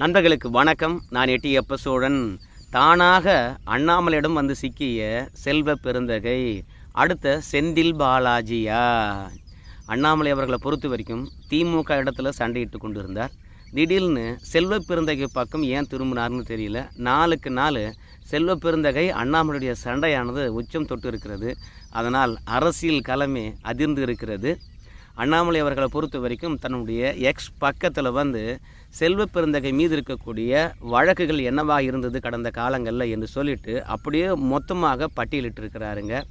நண்பர்களுக்கு வணக்கம். நான் எட்டியப்ப சோழன் தானாக அண்ணாமலையிடம் வந்து சிக்கிய செல்வ பெருந்தகை அடுத்த செந்தில் பாலாஜியா. அண்ணாமலை அவர்களை பொறுத்த வரைக்கும் திமுக இடத்துல சண்டையிட்டு கொண்டு இருந்தார் திடீர்னு செல்வ பெருந்தகை பக்கம் ஏன் திரும்பினார்னு தெரியல. நாளுக்கு நாள் செல்வ பெருந்தகை அண்ணாமலையுடைய சண்டையானது உச்சம் தொட்டு இருக்கிறது. அதனால் அரசியல் களமே அதிர்ந்து இருக்கிறது. அண்ணாமலை அவர்களை பொறுத்த வரைக்கும் தன்னுடைய எக்ஸ் பக்கத்தில் வந்து செல்வ பெருந்தகை மீது இருக்கக்கூடிய வழக்குகள் என்னவாக இருந்தது கடந்த காலங்களில் என்று சொல்லிட்டு அப்படியே மொத்தமாக பட்டியலிட்டு இருக்கிறாருங்க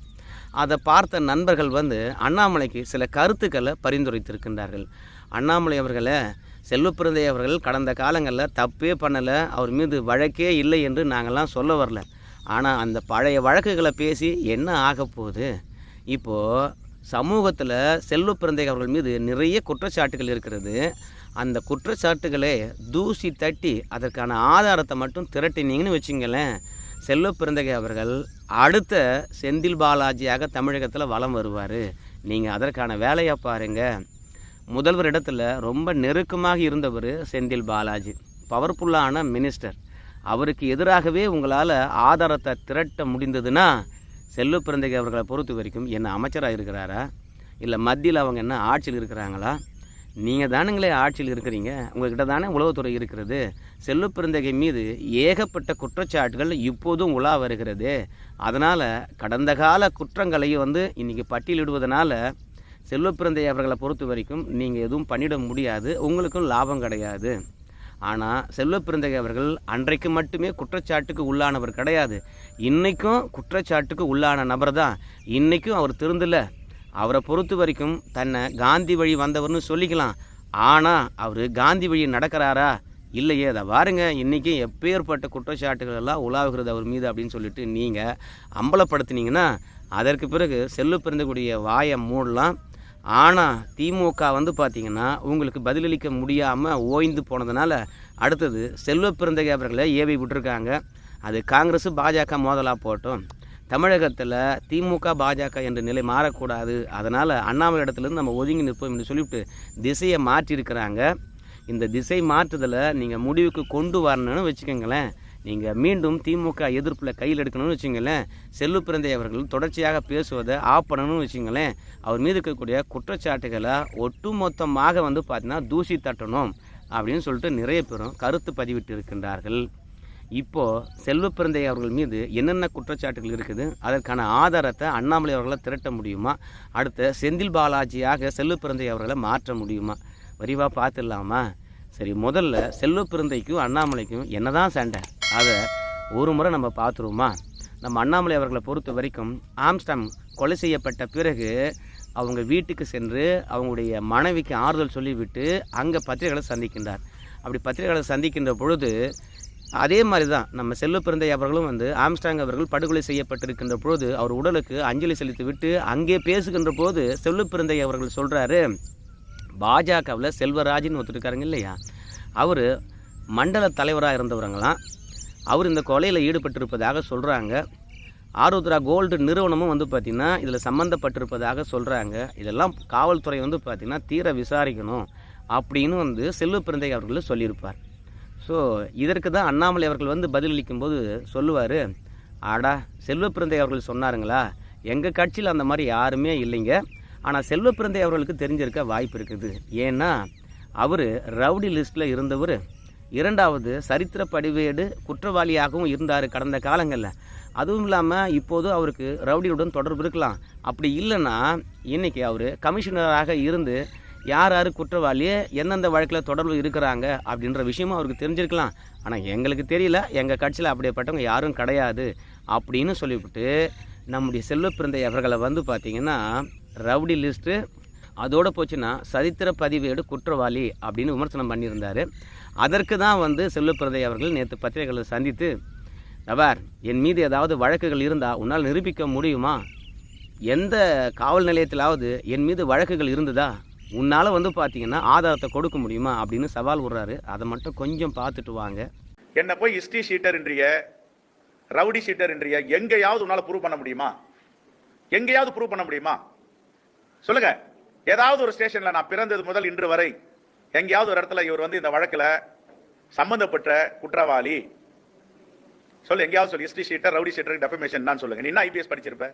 அதை பார்த்த நண்பர்கள் வந்து அண்ணாமலைக்கு சில கருத்துக்களை பரிந்துரைத்திருக்கின்றார்கள். அண்ணாமலை அவர்களை செல்வ பிறந்தை அவர்கள் கடந்த காலங்களில் தப்பே பண்ணலை அவர் மீது வழக்கே இல்லை என்று நாங்கள்லாம் சொல்ல வரல. ஆனால் அந்த பழைய வழக்குகளை பேசி என்ன ஆக போகுது? இப்போது சமூகத்தில் செல்வ பிறந்தை அவர்கள் மீது நிறைய குற்றச்சாட்டுகள் இருக்கிறது. அந்த குற்றச்சாட்டுகளை தூசி தட்டி அதற்கான ஆதாரத்தை மட்டும் திரட்டினீங்கன்னு வச்சுங்களேன் செல்வ பிறந்தகை அவர்கள் அடுத்த செந்தில் பாலாஜியாக தமிழகத்தில் வலம் வருவார். நீங்கள் அதற்கான வேலையை பாருங்க. முதல்வர் இடத்துல ரொம்ப நெருக்கமாக இருந்தவர் செந்தில் பாலாஜி பவர்ஃபுல்லான மினிஸ்டர் அவருக்கு எதிராகவே உங்களால் ஆதாரத்தை திரட்ட முடிந்ததுன்னா செல்வ பிறந்தகை அவர்களை பொறுத்த வரைக்கும் என்ன அமைச்சராக இருக்கிறாரா? இல்லை மத்தியில் அவங்க என்ன ஆட்சியில் இருக்கிறாங்களா? நீங்கள் தானுங்களே ஆட்சியில் இருக்கிறீங்க. உங்கள்கிட்ட தானே உளவுத்துறை இருக்கிறது. செல்வ பிறந்தகை மீது ஏகப்பட்ட குற்றச்சாட்டுகள் இப்போதும் உலா வருகிறது. அதனால் கடந்த கால குற்றங்களையும் வந்து இன்றைக்கி பட்டியலிடுவதனால செல்வ பிறந்தை அவர்களை பொறுத்த வரைக்கும் நீங்கள் எதுவும் பண்ணிட முடியாது. உங்களுக்கும் லாபம் கிடையாது. ஆனால் செல்வ அவர்கள் அன்றைக்கு மட்டுமே குற்றச்சாட்டுக்கு உள்ளானவர் கிடையாது. இன்றைக்கும் குற்றச்சாட்டுக்கு உள்ளான நபர் தான். இன்றைக்கும் அவர் திருந்தல அவரை பொறுத்த வரைக்கும் தன்னை காந்தி வழி வந்தவர்னு சொல்லிக்கலாம். ஆனால் அவர் காந்தி வழி நடக்கிறாரா? இல்லையே. அதை பாருங்க இன்றைக்கி எப்பேற்பட்ட குற்றச்சாட்டுகள் எல்லாம் உலாவுகிறது அவர் மீது அப்படின்னு சொல்லிட்டு நீங்கள் அம்பலப்படுத்தினீங்கன்னா அதற்கு பிறகு செல்லு பிறந்தக்கூடிய வாயை மூடலாம். ஆனால் திமுக வந்து பார்த்திங்கன்னா உங்களுக்கு பதிலளிக்க முடியாமல் ஓய்ந்து போனதுனால அடுத்தது செல்வ பிறந்தகை அவர்களை ஏவி விட்டுருக்காங்க. அது காங்கிரஸ் பாஜக மோதலாக போட்டோம். தமிழகத்தில் திமுக பாஜக என்ற நிலை மாறக்கூடாது. அதனால் அண்ணாமலை இடத்துலேருந்து நம்ம ஒதுங்கி நிற்போம் என்று சொல்லிவிட்டு திசையை மாற்றியிருக்கிறாங்க. இந்த திசை மாற்றுதலை நீங்கள் முடிவுக்கு கொண்டு வரணும்னு வச்சுக்கோங்களேன். நீங்கள் மீண்டும் திமுக எதிர்ப்பில் கையில் எடுக்கணும்னு வச்சுங்களேன் செல்லு பிறந்தை அவர்கள் தொடர்ச்சியாக பேசுவதை ஆஃப் பண்ணணும்னு வச்சுங்களேன் அவர் மீது இருக்கக்கூடிய குற்றச்சாட்டுகளை ஒட்டுமொத்தமாக வந்து பார்த்தீங்கன்னா தூசி தட்டணும் அப்படின்னு சொல்லிட்டு நிறைய பேரும் கருத்து பதிவிட்டு இருக்கின்றார்கள் இப்போது செல்வ பிறந்தை அவர்கள் மீது என்னென்ன குற்றச்சாட்டுகள் இருக்குது அதற்கான ஆதாரத்தை அண்ணாமலை அவர்களை திரட்ட முடியுமா? அடுத்த செந்தில் பாலாஜியாக செல்வ பிறந்தை அவர்களை மாற்ற முடியுமா? விரிவாக பார்த்துடலாமா? சரி முதல்ல செல்வ பிறந்தைக்கும் அண்ணாமலைக்கும் என்னதான் சண்டை? அதை ஒரு முறை நம்ம பார்த்துருவோமா? நம்ம அண்ணாமலை அவர்களை பொறுத்த வரைக்கும் ஆம்ஸ்டாம் கொலை செய்யப்பட்ட பிறகு அவங்க வீட்டுக்கு சென்று அவங்களுடைய மனைவிக்கு ஆறுதல் சொல்லிவிட்டு அங்கே பத்திரிகைகளை சந்திக்கின்றார். அப்படி பத்திரிகைகளை சந்திக்கின்ற பொழுது அதே மாதிரி தான் நம்ம செல்வப்பிறந்தை அவர்களும் வந்து ஆம்ஸ்டாங் அவர்கள் படுகொலை செய்யப்பட்டிருக்கின்ற பொழுது அவர் உடலுக்கு அஞ்சலி செலுத்தி விட்டு அங்கே பேசுகின்ற போது செல்வப்பிறந்தை அவர்கள் சொல்கிறாரு பாஜகவில் செல்வராஜின்னு ஒருத்தர் இருக்காருங்க இல்லையா? அவர் மண்டல தலைவராக இருந்தவருங்களாம். அவர் இந்த கொலையில் ஈடுபட்டிருப்பதாக சொல்கிறாங்க ஆருத்ரா கோல்டு நிறுவனமும் வந்து பார்த்திங்கன்னா இதில் சம்மந்தப்பட்டிருப்பதாக சொல்கிறாங்க இதெல்லாம் காவல்துறை வந்து பார்த்திங்கன்னா தீர விசாரிக்கணும் அப்படின்னு வந்து செல்வ பிறந்தை அவர்கள் சொல்லியிருப்பார். ஸோ இதற்கு தான் அண்ணாமலை அவர்கள் வந்து பதிலளிக்கும் போது சொல்லுவார் ஆடா செல்வ பிறந்தை அவர்கள் சொன்னாருங்களா? எங்கள் கட்சியில் அந்த மாதிரி யாருமே இல்லைங்க. ஆனால் செல்வ பிறந்தை அவர்களுக்கு தெரிஞ்சிருக்க வாய்ப்பு இருக்குது. ஏன்னா அவர் ரவுடி லிஸ்ட்டில் இருந்தவர். இரண்டாவது சரித்திர பதிவேடு குற்றவாளியாகவும் இருந்தார் கடந்த காலங்களில். அதுவும் இல்லாமல் இப்போது அவருக்கு ரவுடியுடன் தொடர்பு இருக்கலாம். அப்படி இல்லைன்னா இன்றைக்கி அவர் கமிஷனராக இருந்து யார் யார் குற்றவாளி எந்தெந்த வழக்கில் தொடர்பு இருக்கிறாங்க அப்படின்ற விஷயமும் அவருக்கு தெரிஞ்சிருக்கலாம். ஆனால் எங்களுக்கு தெரியல எங்கள் கட்சியில் அப்படியேப்பட்டவங்க யாரும் கிடையாது அப்படின்னு சொல்லிவிட்டு நம்முடைய செல்வ பிறந்தை அவர்களை வந்து பார்த்திங்கன்னா ரவுடி லிஸ்ட்டு அதோடு போச்சுன்னா சரித்திர பதிவேடு குற்றவாளி அப்படின்னு விமர்சனம் பண்ணியிருந்தார். அதற்கு தான் வந்து செல்லுப்பிரதை அவர்கள் நேற்று பத்திரிகைகளை சந்தித்து நபார் என் மீது ஏதாவது வழக்குகள் இருந்தால் உன்னால் நிரூபிக்க முடியுமா? எந்த காவல் நிலையத்திலாவது என் மீது வழக்குகள் இருந்ததா? உன்னால் வந்து பார்த்தீங்கன்னா ஆதாரத்தை கொடுக்க முடியுமா? அப்படின்னு சவால் விடுறாரு. அதை மட்டும் கொஞ்சம் பார்த்துட்டு வாங்க. என்ன போய் ஹிஸ்ட்ரி ஷீட்டர்ன்றிய ரவுடி ஷீட்டர்ன்றிய எங்கேயாவது உன்னால் ப்ரூவ் பண்ண முடியுமா? எங்கேயாவது ப்ரூவ் பண்ண முடியுமா? சொல்லுங்க. ஏதாவது ஒரு ஸ்டேஷனில் நான் பிறந்தது முதல் இன்று வரை எங்கேயாவது ஒரு இடத்துல இவர் வந்து இந்த வழக்கில் சம்மந்தப்பட்ட குற்றவாளி. சொல்லு எங்கேயாவது சொல்லு history sheeter rowdy sheeter defamation தான் சொல்லுங்க. நீ என்ன ஐபிஎஸ் படிச்சிருப்ப?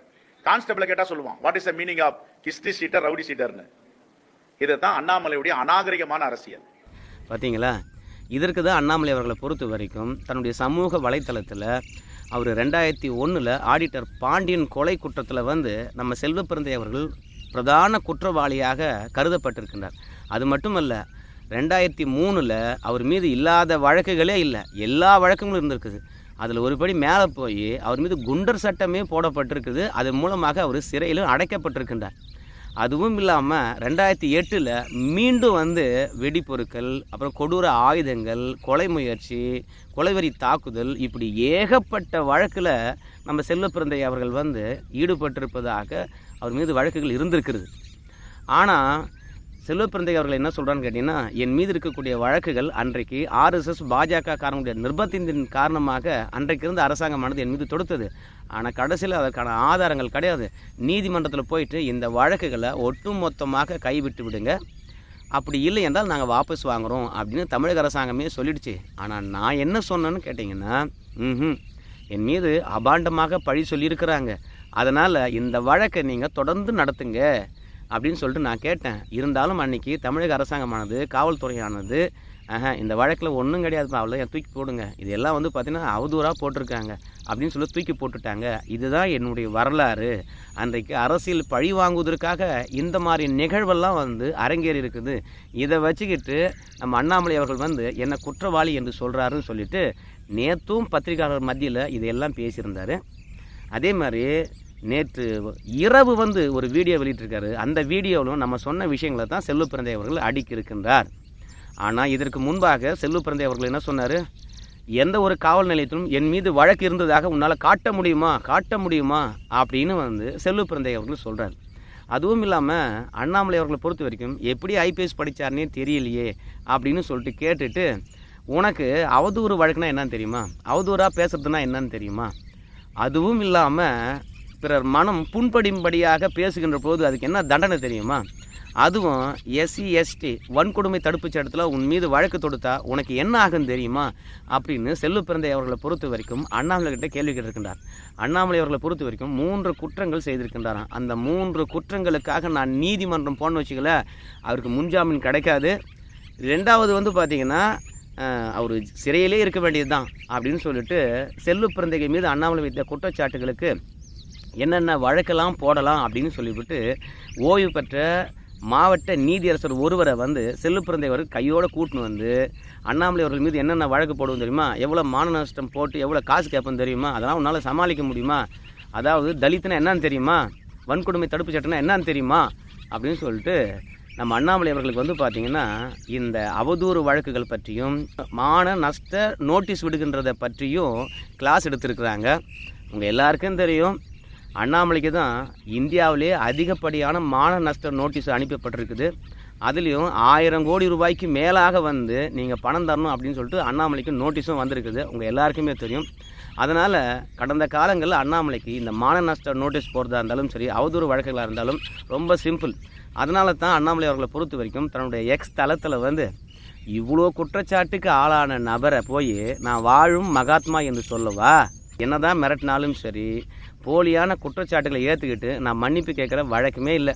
கான்ஸ்டபிள் கேட்டால் சொல்லுவான் what is the meaning of history sheeter rowdy ஷீட்டர்னு இதுதான் அண்ணாமலையுடைய அநாகரிகமான அரசியல். பார்த்தீங்களா இதற்கு தான் அண்ணாமலை அவர்களை பொறுத்த வரைக்கும் தன்னுடைய சமூக வலைத்தளத்தில் அவர் ரெண்டாயிரத்தி ஒன்றில் ஆடிட்டர் பாண்டியன் கொலை குற்றத்தில் வந்து நம்ம செல்வப்பிறந்தை அவர்கள் பிரதான குற்றவாளியாக கருதப்பட்டிருக்கின்றார். அது மட்டுமல்ல ரெண்டாயிரத்தி மூணில் அவர் மீது இல்லாத வழக்குகளே இல்லை. எல்லா வழக்குகளும் இருந்திருக்குது. அதில் ஒருபடி மேலே போய் அவர் மீது குண்டர் சட்டமே போடப்பட்டிருக்குது. அதன் மூலமாக அவர் சிறையிலும் அடைக்கப்பட்டிருக்கின்றார். அதுவும் இல்லாமல் ரெண்டாயிரத்தி எட்டில் மீண்டும் வந்து வெடிப்பொருட்கள் அப்புறம் கொடூர ஆயுதங்கள் கொலை முயற்சி கொலைவெறி தாக்குதல் இப்படி ஏகப்பட்ட வழக்கில் நம்ம செல்வப்பிறந்தை அவர்கள் வந்து ஈடுபட்டிருப்பதாக அவர் மீது வழக்குகள் இருந்திருக்கிறது. ஆனால் செல்வப்பிரந்தை அவர்கள் என்ன சொல்கிறான்னு கேட்டிங்கன்னா என் மீது இருக்கக்கூடிய வழக்குகள் அன்றைக்கு ஆர்எஸ்எஸ் பாஜக காரங்களுடைய நிர்பந்தத்தின் காரணமாக அன்றைக்கு இருந்த அரசாங்கமானது என் மீது தொடுத்தது. ஆனால் கடைசியில் அதற்கான ஆதாரங்கள் கிடையாது. நீதிமன்றத்தில் போயிட்டு இந்த வழக்குகளை ஒட்டுமொத்தமாக கைவிட்டு விடுங்க. அப்படி இல்லை என்றால் நாங்கள் வாபஸ் வாங்குகிறோம் அப்படின்னு தமிழக அரசாங்கமே சொல்லிடுச்சு. ஆனால் நான் என்ன சொன்னேன்னு கேட்டிங்கன்னா ம் என் மீது அபாண்டமாக பழி சொல்லியிருக்கிறாங்க. அதனால் இந்த வழக்கை நீங்கள் தொடர்ந்து நடத்துங்க. அப்படின்னு சொல்லிட்டு நான் கேட்டேன். இருந்தாலும் அன்னைக்கு தமிழக அரசாங்கமானது காவல்துறையானது ஆஹா இந்த வழக்கில் ஒன்றும் கிடையாதுப்பா அவ்வளோ என் தூக்கி போடுங்க. இதெல்லாம் வந்து பார்த்தீங்கன்னா அவதூறாக போட்டிருக்காங்க. அப்படின்னு சொல்லி தூக்கி போட்டுட்டாங்க. இதுதான் என்னுடைய வரலாறு. அன்றைக்கு அரசியல் பழி வாங்குவதற்காக இந்த மாதிரி நிகழ்வெல்லாம் வந்து அரங்கேறி இருக்குது. இதை வச்சுக்கிட்டு நம்ம அண்ணாமலை அவர்கள் வந்து என்னை குற்றவாளி என்று சொல்கிறாருன்னு சொல்லிட்டு நேற்றும் பத்திரிகையாளர் மத்தியில் இதையெல்லாம் பேசியிருந்தார். அதே மாதிரி நேற்று இரவு வந்து ஒரு வீடியோ வெளியிட்டிருக்காரு. அந்த வீடியோவிலும் நம்ம சொன்ன விஷயங்களை தான் செல்லு பிறந்தை அவர்கள் அடிக்க இருக்கின்றார் ஆனால் இதற்கு முன்பாக செல்லு பிறந்தை அவர்கள் என்ன சொன்னார்? எந்த ஒரு காவல் நிலையத்திலும் என் மீது வழக்கு இருந்ததாக உன்னால் காட்ட முடியுமா? காட்ட முடியுமா? அப்படின்னு வந்து செல்வ பிறந்தை அவர்கள் சொல்கிறார் அதுவும் இல்லாமல் அண்ணாமலை அவர்களை பொறுத்த வரைக்கும் எப்படி ஐபிஎஸ் படித்தார்னே தெரியலையே அப்படின்னு சொல்லிட்டு கேட்டுட்டு உனக்கு அவதூறு வழக்குனா என்னன்னு தெரியுமா? அவதூறாக பேசுறதுனா என்னன்னு தெரியுமா? அதுவும் இல்லாமல் பிறர் மனம் புண்படியும்படியாக பேசுகின்ற போது அதுக்கு என்ன தண்டனை தெரியுமா? அதுவும் எஸ்சி எஸ்டி வன்கொடுமை தடுப்புச் சட்டத்தில் உன் மீது வழக்கு தொடுத்தா உனக்கு என்ன ஆகும் தெரியுமா? அப்படின்னு செல்லு பிறந்தை அவர்களை பொறுத்த வரைக்கும் அண்ணாமலை கிட்ட கேள்வி கேட்டிருக்கின்றார். அண்ணாமலை அவர்களை பொறுத்த வரைக்கும் மூன்று குற்றங்கள் செய்திருக்கின்றாராம். அந்த மூன்று குற்றங்களுக்காக நான் நீதிமன்றம் போன வச்சுக்கல அவருக்கு முன்ஜாமீன் கிடைக்காது. ரெண்டாவது வந்து பார்த்தீங்கன்னா அவர் சிறையிலே இருக்க வேண்டியது தான் அப்படின்னு சொல்லிட்டு செல்லு பிறந்தைகள் மீது அண்ணாமலை வைத்த குற்றச்சாட்டுகளுக்கு என்னென்ன வழக்கெல்லாம் போடலாம் அப்படின்னு சொல்லிவிட்டு ஓய்வு பெற்ற மாவட்ட நீதியரசர் ஒருவரை வந்து செல்லுப்பிறந்தை அவர் கையோடு கூட்டின்னு வந்து அண்ணாமலை அவர்கள் மீது என்னென்ன வழக்கு போடுவோம் தெரியுமா? எவ்வளோ மான நஷ்டம் போட்டு எவ்வளோ காசு கேட்போம் தெரியுமா? அதெல்லாம் உன்னால் சமாளிக்க முடியுமா? அதாவது தலித்துனா என்னன்னு தெரியுமா? வன்கொடுமை தடுப்பு சட்டம்னா என்னன்னு தெரியுமா? அப்படின்னு சொல்லிட்டு நம்ம அண்ணாமலை அவர்களுக்கு வந்து பார்த்திங்கன்னா இந்த அவதூறு வழக்குகள் பற்றியும் மான நஷ்ட நோட்டீஸ் விடுகின்றதை பற்றியும் கிளாஸ் எடுத்திருக்கிறாங்க. உங்கள் எல்லாருக்கும் தெரியும். அண்ணாமலைக்கு தான் இந்தியாவிலே அதிகப்படியான மான நஷ்ட நோட்டீஸ் அனுப்பப்பட்டிருக்குது அதுலேயும் ஆயிரம் கோடி ரூபாய்க்கு மேலாக வந்து நீங்கள் பணம் தரணும் அப்படின்னு சொல்லிட்டு அண்ணாமலைக்கு நோட்டீஸும் வந்திருக்குது. உங்கள் எல்லாருக்குமே தெரியும். அதனால் கடந்த காலங்களில் அண்ணாமலைக்கு இந்த மான நஷ்ட நோட்டீஸ் போடுறதா இருந்தாலும் சரி அவதூறு வழக்குகளாக இருந்தாலும் ரொம்ப சிம்பிள். அதனால தான் அண்ணாமலை அவர்களை பொறுத்த வரைக்கும் தன்னுடைய எக்ஸ் தளத்தில் வந்து இவ்வளோ குற்றச்சாட்டுக்கு ஆளான நபரை போய் நான் வாழும் மகாத்மா என்று சொல்லவா? என்னதான் மிரட்டினாலும் சரி போலியான குற்றச்சாட்டுகளை ஏற்றுக்கிட்டு நான் மன்னிப்பு கேட்குற வழக்குமே இல்லை.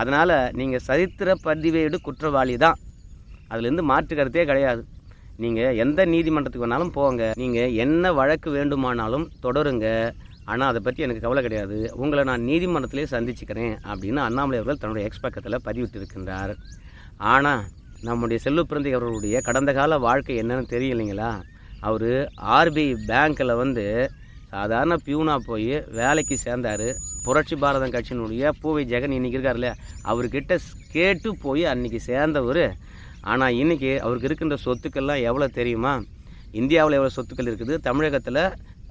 அதனால் நீங்கள் சரித்திர பதிவேடு குற்றவாளி தான். அதுலேருந்து மாற்று கருத்தே கிடையாது. நீங்கள் எந்த நீதிமன்றத்துக்கு வேணாலும் போங்க. நீங்கள் என்ன வழக்கு வேண்டுமானாலும் தொடருங்க. ஆனால் அதை பற்றி எனக்கு கவலை கிடையாது. உங்களை நான் நீதிமன்றத்திலே சந்திச்சுக்கிறேன் அப்படின்னு அண்ணாமலை அவர்கள் தன்னுடைய எக்ஸ் பக்கத்தில் பதிவிட்டிருக்கின்றார். ஆனால் நம்முடைய செல்லு பிறந்தை அவர்களுடைய கடந்த கால வாழ்க்கை என்னன்னு தெரியலைங்களா? அவர் ஆர்பிஐ பேங்க்கில் வந்து சாதாரண பியூனாக போய் வேலைக்கு சேர்ந்தார். புரட்சி பாரதம் கட்சியினுடைய பூவை ஜெகன் இன்னைக்கு இருக்கார் இல்லையா? அவர்கிட்ட கேட்டு போய் அன்றைக்கி சேர்ந்தவர். ஆனால் இன்னைக்கு அவருக்கு இருக்கின்ற சொத்துக்கள்லாம் எவ்வளோ தெரியுமா? இந்தியாவில் எவ்வளோ சொத்துக்கள் இருக்குது? தமிழகத்தில்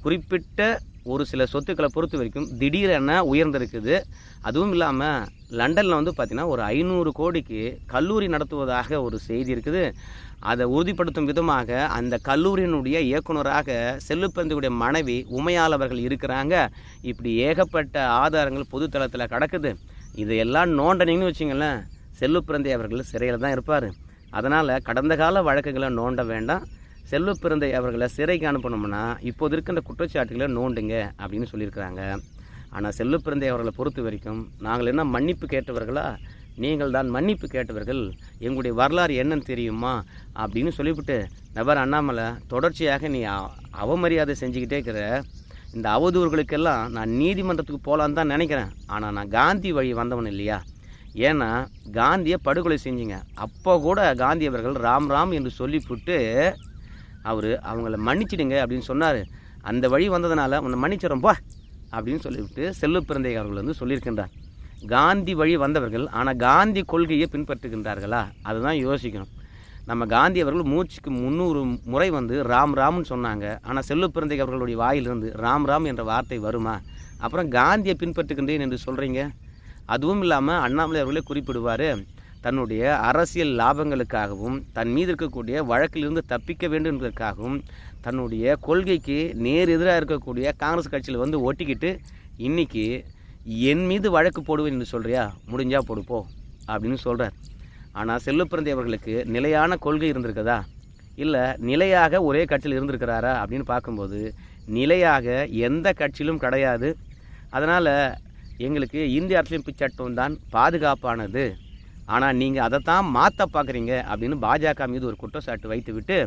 குறிப்பிட்ட ஒரு சில சொத்துக்களை பொறுத்த வரைக்கும் திடீரென உயர்ந்திருக்குது. அதுவும் இல்லாமல் லண்டனில் வந்து பார்த்திங்கன்னா ஒரு ஐநூறு கோடிக்கு கல்லூரி நடத்துவதாக ஒரு செய்தி இருக்குது. அதை உறுதிப்படுத்தும் விதமாக அந்த கல்லூரியினுடைய இயக்குனராக செல்லுப்பந்தியுடைய மனைவி உமையால் அவர்கள் இருக்கிறாங்க. இப்படி ஏகப்பட்ட ஆதாரங்கள் பொதுத்தளத்தில் கிடக்குது. இதையெல்லாம் நோண்டனீங்கன்னு வச்சிங்களேன் செல்லுப்பிறந்தை அவர்கள் சிறையில் தான் இருப்பார். அதனால் கடந்த கால வழக்குகளை நோண்ட வேண்டாம். செல்வ பிறந்தை அவர்களை சிறைக்கு அனுப்பணும்னா இப்போது இருக்கின்ற குற்றச்சாட்டுகளை நோண்டுங்க அப்படின்னு சொல்லியிருக்கிறாங்க. ஆனால் செல்வ பிறந்தை அவர்களை பொறுத்த வரைக்கும் நாங்கள் என்ன மன்னிப்பு கேட்டவர்களா? நீங்கள் தான் மன்னிப்பு கேட்டவர்கள். எங்களுடைய வரலாறு என்னன்னு தெரியுமா? அப்படின்னு சொல்லிவிட்டு நபர் அண்ணாமலை தொடர்ச்சியாக நீ அவமரியாதை செஞ்சுக்கிட்டே இருக்கிற இந்த அவதூறுகளுக்கெல்லாம் நான் நீதிமன்றத்துக்கு போகலான்னு தான் நினைக்கிறேன். ஆனால் நான் காந்தி வழி வந்தவன் இல்லையா? ஏன்னா காந்தியை படுகொலை செஞ்சுங்க. அப்போ கூட காந்தி அவர்கள் ராம் ராம் என்று சொல்லிவிட்டு அவர் அவங்கள மன்னிச்சிடுங்க அப்படின்னு சொன்னார். அந்த வழி வந்ததுனால உன்னை மன்னிச்சிடும் போ அப்படின்னு சொல்லிவிட்டு செல்லு பிறந்தை அவர்கள் வந்து சொல்லியிருக்கின்றார். காந்தி வழி வந்தவர்கள் ஆனால் காந்தி கொள்கையை பின்பற்றுகின்றார்களா? அதுதான் யோசிக்கணும். நம்ம காந்தி அவர்கள் மூச்சுக்கு முந்நூறு முறை வந்து ராம் ராம்னு சொன்னாங்க. ஆனால் செல்லு பிறந்தை அவர்களுடைய வாயிலிருந்து ராம் ராம் என்ற வார்த்தை வருமா? அப்புறம் காந்தியை பின்பற்றுகின்றேன் என்று சொல்கிறீங்க அதுவும் இல்லாமல் அண்ணாமலை அவர்களே குறிப்பிடுவார் தன்னுடைய அரசியல் லாபங்களுக்காகவும் தன் மீது இருக்கக்கூடிய வழக்கிலிருந்து தப்பிக்க வேண்டும் என்பதற்காகவும் தன்னுடைய கொள்கைக்கு நேர் எதிராக இருக்கக்கூடிய காங்கிரஸ் கட்சியில் வந்து ஒட்டிக்கிட்டு இன்றைக்கி என் மீது வழக்கு போடுவேன் என்று சொல்கிறியா முடிஞ்சால் போடுப்போ அப்படின்னு சொல்கிறார் ஆனால் செல்வப்பிறந்தை அவர்களுக்கு நிலையான கொள்கை இருந்திருக்குதா? இல்லை நிலையாக ஒரே கட்சியில் இருந்திருக்கிறாரா? அப்படின்னு பார்க்கும்போது நிலையாக எந்த கட்சியிலும் கிடையாது. அதனால் எங்களுக்கு இந்திய அரசியலமைப்பு சட்டம் தான் பாதுகாப்பானது. ஆனால் நீங்கள் அதைத்தான் மாற்ற பார்க்குறீங்க அப்படின்னு பாஜக மீது ஒரு குற்றச்சாட்டு வைத்துவிட்டு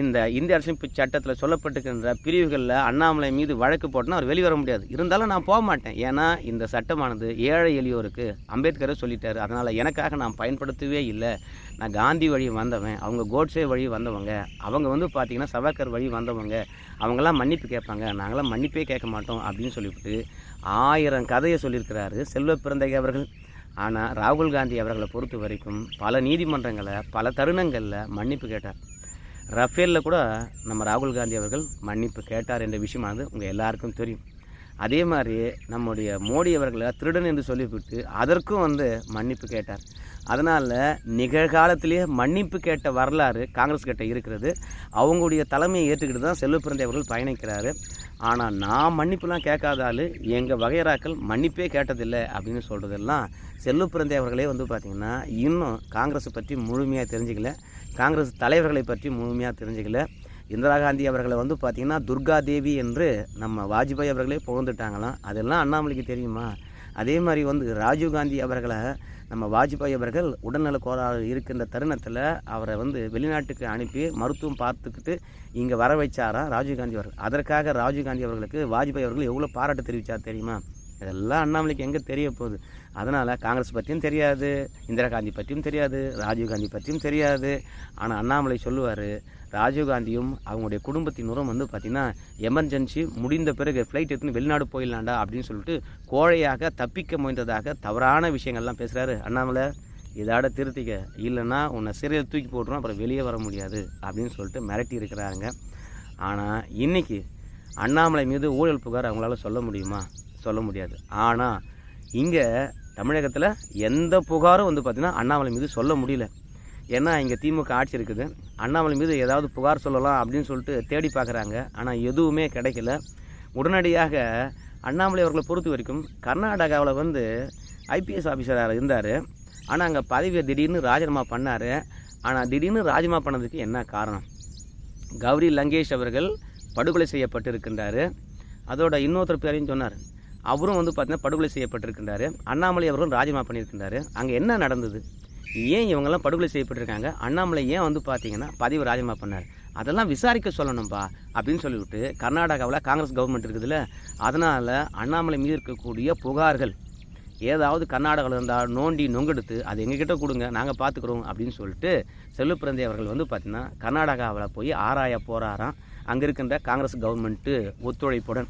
இந்த இந்திய அரசியலமைப்பு சட்டத்தில் சொல்லப்பட்டுக்கின்ற பிரிவுகளில் அண்ணாமலை மீது வழக்கு போட்டோன்னா அவர் வெளிவர முடியாது. இருந்தாலும் நான் போக மாட்டேன். ஏன்னா இந்த சட்டமானது ஏழை எளியோருக்கு அம்பேத்கரே சொல்லிட்டார். அதனால் எனக்காக நான் பயன்படுத்தவே இல்லை. நான் காந்தி வழி வந்தவன் அவங்க கோட்ஸே வழி வந்தவங்க அவங்க வந்து பார்த்திங்கன்னா சவாக்கர் வழி வந்தவங்க அவங்களாம் மன்னிப்பு கேட்பாங்க. நாங்களாம் மன்னிப்பே கேட்க மாட்டோம் அப்படின்னு சொல்லிவிட்டு ஆயிரம் கதையை சொல்லியிருக்கிறாரு செல்வ பிறந்தகை அவர்கள். ஆனால் ராகுல் காந்தி அவர்களை பொறுத்த வரைக்கும் பல நீதிமன்றங்களை பல தருணங்களில் மன்னிப்பு கேட்டார். ரஃபேலில் கூட நம்ம ராகுல் காந்தி அவர்கள் மன்னிப்பு கேட்டார் என்ற விஷயமானது உங்கள் எல்லாருக்கும் தெரியும். அதே மாதிரி நம்முடைய மோடி அவர்களை திருடன் என்று சொல்லிவிட்டு அதற்கும் வந்து மன்னிப்பு கேட்டார். அதனால் நிகழ்காலத்திலேயே மன்னிப்பு கேட்ட வரலாறு காங்கிரஸ் கிட்ட இருக்கிறது. அவங்களுடைய தலைமையை ஏற்றுக்கிட்டு தான் செல்வப்பிறந்தை அவர்கள் பயணிக்கிறாரு. ஆனால் நான் மன்னிப்புலாம் கேட்காத ஆள் எங்கள் வகையராக்கள் மன்னிப்பே கேட்டதில்லை அப்படின்னு சொல்கிறதெல்லாம் செல்வப்பிறந்தை அவர்களே வந்து பார்த்திங்கன்னா இன்னும் காங்கிரஸை பற்றி முழுமையாக தெரிஞ்சுக்கல. காங்கிரஸ் தலைவர்களை பற்றி முழுமையாக தெரிஞ்சுக்கல. இந்திரா காந்தி அவர்களை வந்து பார்த்திங்கன்னா துர்கா தேவி என்று நம்ம வாஜ்பாய் அவர்களே புகழ்ந்துட்டாங்களாம். அதெல்லாம் அண்ணாமலைக்கு தெரியுமா? அதே மாதிரி வந்து ராஜீவ் காந்தி அவர்களை நம்ம வாஜ்பாய் அவர்கள் உடல்நல கோளாறு இருக்கின்ற தருணத்தில் அவரை வந்து வெளிநாட்டுக்கு அனுப்பி மருத்துவம் பார்த்துக்கிட்டு இங்கே வர வச்சாராம் ராஜீவ்காந்தி அவர்கள்? அதற்காக ராஜீவ்காந்தி அவர்களுக்கு வாஜ்பாய் அவர்கள் எவ்வளோ பாராட்டு தெரிவித்தார் தெரியுமா? இதெல்லாம் அண்ணாமலைக்கு எங்கே தெரிய போகுது? அதனால் காங்கிரஸ் பற்றியும் தெரியாது இந்திரா காந்தி பற்றியும் தெரியாது ராஜீவ்காந்தி பற்றியும் தெரியாது. ஆனால் அண்ணாமலை சொல்லுவார் ராஜீவ்காந்தியும் அவங்களுடைய குடும்பத்தினரும் வந்து பார்த்திங்கன்னா எமர்ஜென்சி முடிந்த பிறகு ஃப்ளைட் எடுத்துன்னு வெளிநாடு போயிடலாண்டா அப்படின்னு சொல்லிட்டு கோழையாக தப்பிக்க முயன்றதாக தவறான விஷயங்கள்லாம் பேசுகிறாரு அண்ணாமலை. இதோட திருத்திக்க. இல்லைன்னா உன்னை சிறையில் தூக்கி போட்டுரும் அப்புறம் வெளியே வர முடியாது அப்படின்னு சொல்லிட்டு மிரட்டி இருக்கிறாங்க ஆனால் இன்னைக்கு அண்ணாமலை மீது ஊழல் புகார் அவங்களால சொல்ல முடியுமா? சொல்ல முடியாது. ஆனால் இங்கே தமிழகத்தில் எந்த புகாரும் வந்து பார்த்திங்கன்னா அண்ணாமலை மீது சொல்ல முடியல. ஏன்னா இங்கே திமுக ஆட்சி இருக்குது. அண்ணாமலை மீது ஏதாவது புகார் சொல்லலாம் அப்படின்னு சொல்லிட்டு தேடி பார்க்குறாங்க. ஆனால் எதுவுமே கிடைக்கல. உடனடியாக அண்ணாமலை அவர்களை பொறுத்த வரைக்கும் கர்நாடகாவில் வந்து ஐபிஎஸ் ஆஃபீஸராக இருந்தார். ஆனால் அங்கே பதவியை திடீர்னு ராஜினாமா பண்ணார். ஆனால் திடீர்னு ராஜினாமா பண்ணதுக்கு என்ன காரணம்? கௌரி லங்கேஷ் அவர்கள் படுகொலை செய்யப்பட்டிருக்கின்றார். அதோட இன்னொருத்தர் பேரையும் சொன்னார். அவரும் வந்து பார்த்தீங்கன்னா படுகொலை செய்யப்பட்டிருக்கின்றார். அண்ணாமலை அவர்களும் ராஜினாமா பண்ணியிருக்கின்றார். அங்கே என்ன நடந்தது? ஏன் இவங்கெல்லாம் படுகொலை செய்யப்பட்டிருக்காங்க? அண்ணாமலை ஏன் வந்து பார்த்தீங்கன்னா பதவி ராஜினாமா பண்ணார்? அதெல்லாம் விசாரிக்க சொல்லணும்ப்பா அப்படின்னு சொல்லிவிட்டு கர்நாடகாவில் காங்கிரஸ் கவர்மெண்ட் இருக்குதுல்ல அதனால் அண்ணாமலை மீது இருக்கக்கூடிய புகார்கள் ஏதாவது கர்நாடகாவில் இருந்தால் நோண்டி நொங்கெடுத்து அது எங்ககிட்ட கொடுங்க நாங்கள் பார்த்துக்குறோம் அப்படின்னு சொல்லிட்டு செல்லுப்பிரந்தி அவர்கள் வந்து பார்த்திங்கன்னா கர்நாடகாவில் போய் ஆராய போகிறாராம் அங்கே இருக்கின்ற காங்கிரஸ் கவர்மெண்ட்டு ஒத்துழைப்புடன்.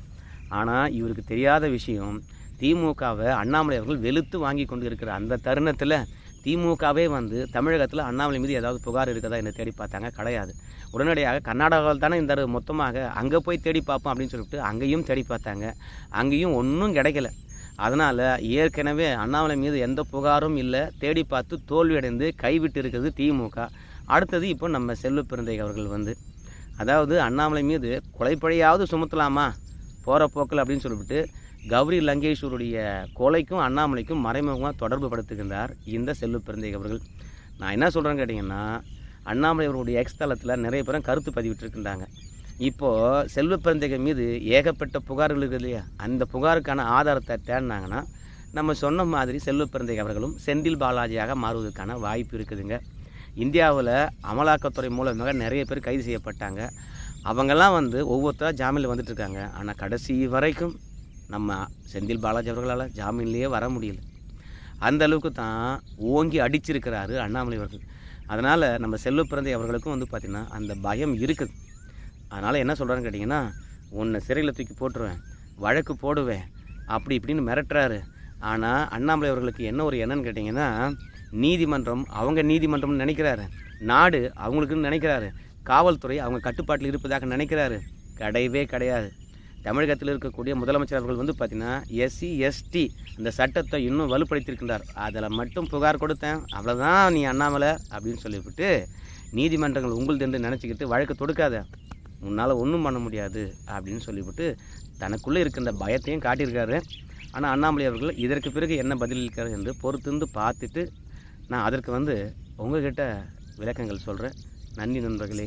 ஆனால் இவருக்கு தெரியாத விஷயம் திமுகவை அண்ணாமலை அவர்கள் வெளுத்து வாங்கி கொண்டு இருக்கிற அந்த தருணத்தில் திமுகவே வந்து தமிழகத்தில் அண்ணாமலை மீது ஏதாவது புகார் இருக்கதா என்று தேடி பார்த்தாங்க. கிடையாது. உடனடியாக கர்நாடகாவில் தானே இந்த மொத்தமாக அங்கே போய் தேடி பார்ப்போம் அப்படின்னு சொல்லிட்டு அங்கேயும் தேடி பார்த்தாங்க. அங்கேயும் ஒன்றும் கிடைக்கல. அதனால் ஏற்கனவே அண்ணாமலை மீது எந்த புகாரும் இல்லை. தேடி பார்த்து தோல்வியடைந்து கைவிட்டு இருக்குது திமுக. அடுத்தது இப்போ நம்ம செல்வ பிறந்தை அவர்கள் வந்து. அதாவது அண்ணாமலை மீது கொலைப்படையாவது சுமத்தலாமா? போகிற போக்கில் அப்படின்னு சொல்லிவிட்டு கௌரி லங்கேஸ்வருடைய கொலைக்கும் அண்ணாமலைக்கும் மறைமுகமாக தொடர்பு படுத்துகின்றார் இந்த செல்லு பிறந்தை அவர்கள். நான் என்ன சொல்கிறேன்னு கேட்டிங்கன்னா அண்ணாமலை அவருடைய எக்ஸ் தளத்தில் நிறைய பேரும் கருத்து பதிவிட்டிருக்கின்றாங்க. இப்போது செல்வ பெருந்தகை மீது ஏகப்பட்ட புகார்கள் இருக்குது இல்லையா? அந்த புகாருக்கான ஆதாரத்தை தேடினாங்கன்னா நம்ம சொன்ன மாதிரி செல்வ பெருந்தகை அவர்களும் செந்தில் பாலாஜியாக மாறுவதற்கான வாய்ப்பு இருக்குதுங்க. இந்தியாவில் அமலாக்கத்துறை மூலமாக நிறைய பேர் கைது செய்யப்பட்டாங்க. அவங்கெல்லாம் வந்து ஒவ்வொருத்தராக ஜாமீனில் வந்துட்டுருக்காங்க ஆனால் கடைசி வரைக்கும் நம்ம செந்தில் பாலாஜி அவர்களால் ஜாமீன்லேயே வர முடியல. அந்த அளவுக்கு தான் ஓங்கி அடிச்சிருக்கிறாரு அண்ணாமலை அவர்கள். அதனால் நம்ம செல்வ பிறந்தை அவர்களுக்கும் வந்து பார்த்திங்கன்னா அந்த பயம் இருக்குது. அதனால் என்ன சொல்கிறான்னு கேட்டிங்கன்னா உன்னை சிறையில் தூக்கி போட்டுருவேன் வழக்கு போடுவேன் அப்படி இப்படின்னு மிரட்டுறாரு. ஆனால் அண்ணாமலை அவர்களுக்கு என்ன ஒரு என்னன்னு கேட்டிங்கன்னா நீதிமன்றம் அவங்க நீதிமன்றம்னு நினைக்கிறாரு. நாடு அவங்களுக்குன்னு நினைக்கிறாரு. காவல்துறை அவங்க கட்டுப்பாட்டில் இருப்பதாக நினைக்கிறாரு. கிடையவே கிடையாது. தமிழகத்தில் இருக்கக்கூடிய முதலமைச்சர் அவர்கள் வந்து பார்த்தீங்கன்னா எஸ்சி எஸ்டி அந்த சட்டத்தை இன்னும் வலுப்படுத்தியிருக்கின்றார். அதில் மட்டும் புகார் கொடுத்தேன். அவ்வளோதான் நீ அண்ணாமலை அப்படின்னு சொல்லிவிட்டு நீதிமன்றங்கள் உங்களுது என்று நினச்சிக்கிட்டு வழக்கு தொடுக்காத. உன்னால் ஒன்றும் பண்ண முடியாது அப்படின்னு சொல்லிவிட்டு தனக்குள்ளே இருக்கின்ற பயத்தையும் காட்டியிருக்காரு. ஆனால் அண்ணாமலை அவர்கள் இதற்கு பிறகு என்ன பதிலளிக்கிறார் என்று பொறுத்திருந்து பார்த்துட்டு நான் அதற்கு வந்து உங்ககிட்ட விளக்கங்கள் சொல்கிறேன் நன்றி நண்பர்களே.